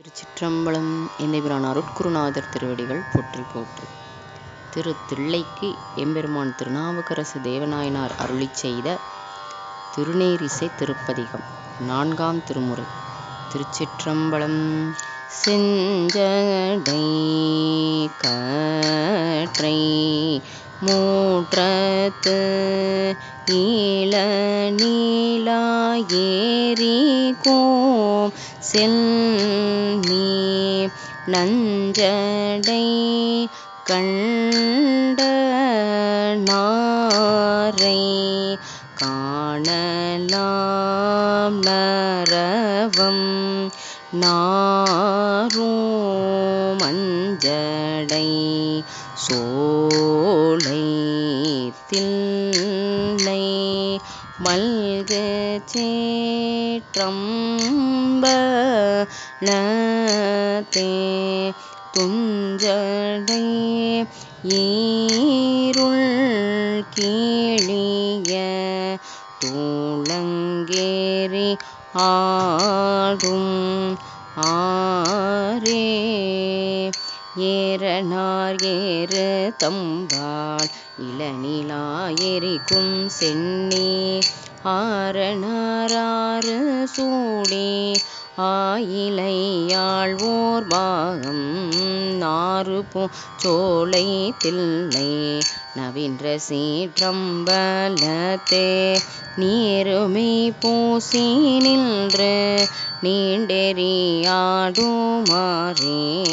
திருச்சிற்றம்பலம் எந்தபிரான் அருட்குருநாதர் திருவடிகள் போற்றி போற்று. திரு தில்லைக்கு எம்பெருமான் திருநாவுக்கரசு தேவநாயனார் அருளிச் செய்த திருநேரிசை திருப்பதிகம். நான்காம் திருமுறை. திருச்சிற்றம்பலம் செஞ்சடை கற்றை மூற்றத்து ஈழ நீலா ஏரிகோம் செல் நஞ்சடை கண்ட நாரை காணலாம் நரவம் நாரும் மஞ்சடை சோலை தில்லை மல்கச்சே சேற்றம்பலத்தே துஞ்சடை ஈருள் கீழிய தூளங்கேறி ஆடும் ஆரே ஏறனார் ஏறு தம்பாள் இளநிலா எரிக்கும் சென்னி ஆரணாறு சூடி ஆயிலையாழ்வோர் பாகம் நாறு பூ சோலை தில்லை நவீன்ற சீற்றம்பலத்தே. நீருமை பூசி நின்று நீண்டெறியாடுமாறே.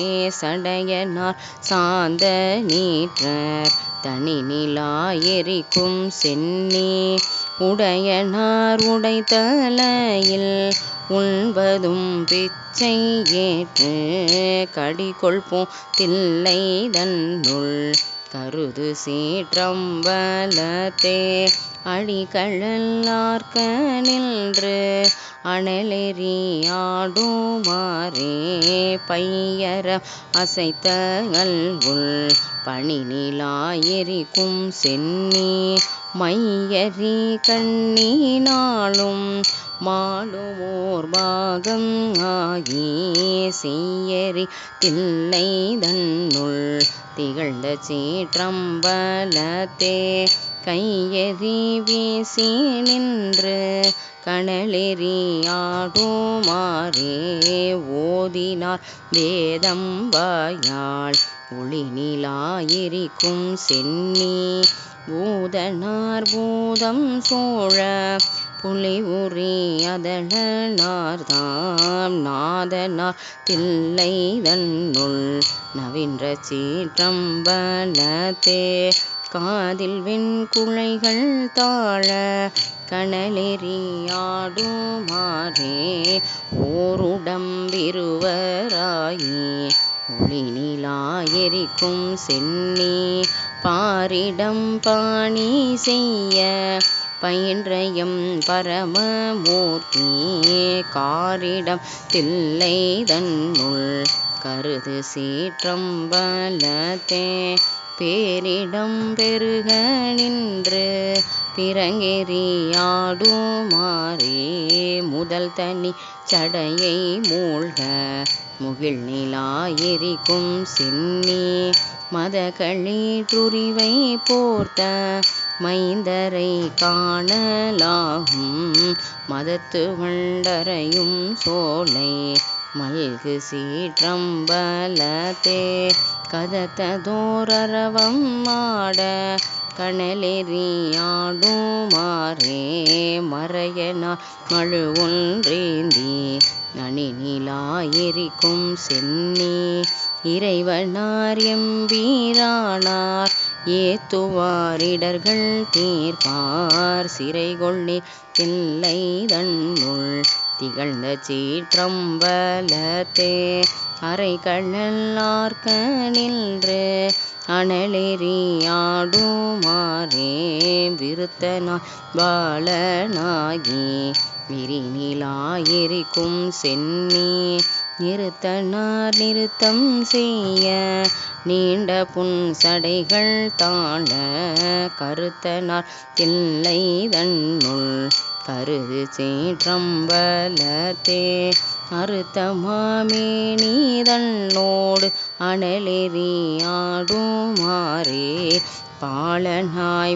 சடையனார் சாந்த நீற்றர் தனி நிலா எரிக்கும் சென்னி உடையனார் உடைத்தலையில் உண்பதும் பிச்சை ஏற்று கடிகொள்போம் தில்லை தன்னுள் கருது சீற்றம்பலத்தே அடிகழல்லார்க்க நின்று அனலெறியாடுமாறே பையர அசைத்தங்கள் உள் பனி நிலா சென்னி மையறி கண்ணினாலும் மாலுமோர் பாகம் ஆகி செய்யறி தில்லை தன்னுள் திகழ்ந்த சீற்றம்பலத்தே. கையறி வீசி நின்று கணலெறியாடுமாறே ஓதினார் வேதம்பாயாள் ஒளி நிலாயிருக்கும் சென்னி பூதனார் பூதம் சோழ புலி உரி அதனார்தாம் நாதனார் தில்லை தன்னுள் நவீன்ற சீற்றம்பலத்தே. காதில் வெண்குழைகள் தாழ கணலெறியாடுமாறே ஓருடம்பிருவராயி ஒளி நிலா எரிக்கும் சென்னி பாரிடம் பாணி செய்ய பயின்றயம் பரமமூர்த்தி காரிடம் தில்லை தன்னுள் கருது சீற்றம்பலத்தே பேரிடம் பெருக நின்று பிறங்கெறியாடுமாறே. முதல் தனி சடையை மூழ்க முகில் நிலா எரிக்கும் சின்னி மத துரிவை போர்த்த மைந்தரை காணலாகும். மதத்து வண்டரையும் சோலை மல்கு சீற்றம்பலத்தே கதத்ததோரவம் மாட கணலெறியாடுமாறே மறையனார் மழு ஒன்றேந்தி நனி எரிக்கும் சென்னி இறைவனார் எம்பீரானார் ஏத்துவாரிடர்கள் தீர்ப்பார். சிறை கொள்ளி தில்லை தன்னுள். திகழ்ந்த சீற்றம்பலத்தே அரை கழல்லார்க்க நின்று அனலெறியாடுமாறே. விருத்தனாய் பாலனாகி விரிநிலாயிருக்கும் சென்னி. நிறுத்தனார் நிறுத்தம் செய்ய நீண்ட புன் சடைகள் தாழ கருத்தனார் தில்லை தன்னுள் கருது சீற்றம்பலத்தே அறுத்தமாமே நீதன்னோடு அனலெறி ஆடுமாறே பாலனாய்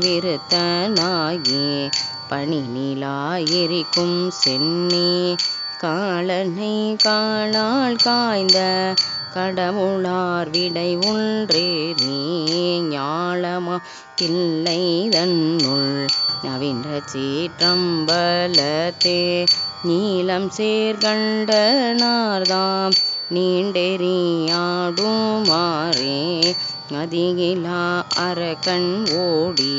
பணி நிலா எரிக்கும் சென்னி. காலனை காணால் காய்ந்த கடவுளார் விடை ஒன்றேறி ஞாலமா தில்லை தன்னுள் நவீன சீற்றம்பலத்தே நீலம் சேர்கண்டனார்தாம் நீண்டெறியாடுமாறே அதிகிலா அரக்கன் ஓடி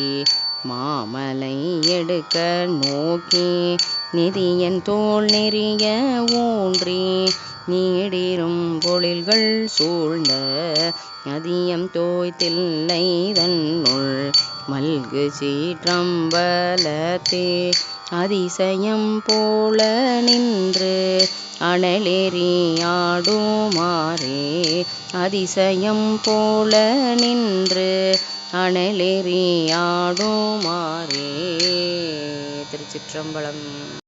எடுக்க நோக்கி நிதியன் தோல் நெறிய ஊன்றி நீடிரும் பொழில்கள் சூழ்ந்த அதியம் தோய் தன்னுள். மல்கு சீற்றம்பலத்தே அதிசயம் போல நின்று அனலெறியாடுமாறே அதிசயம் போல நின்று அனலெறி ஆடுமாறே திருச்சிற்றம்பலம்.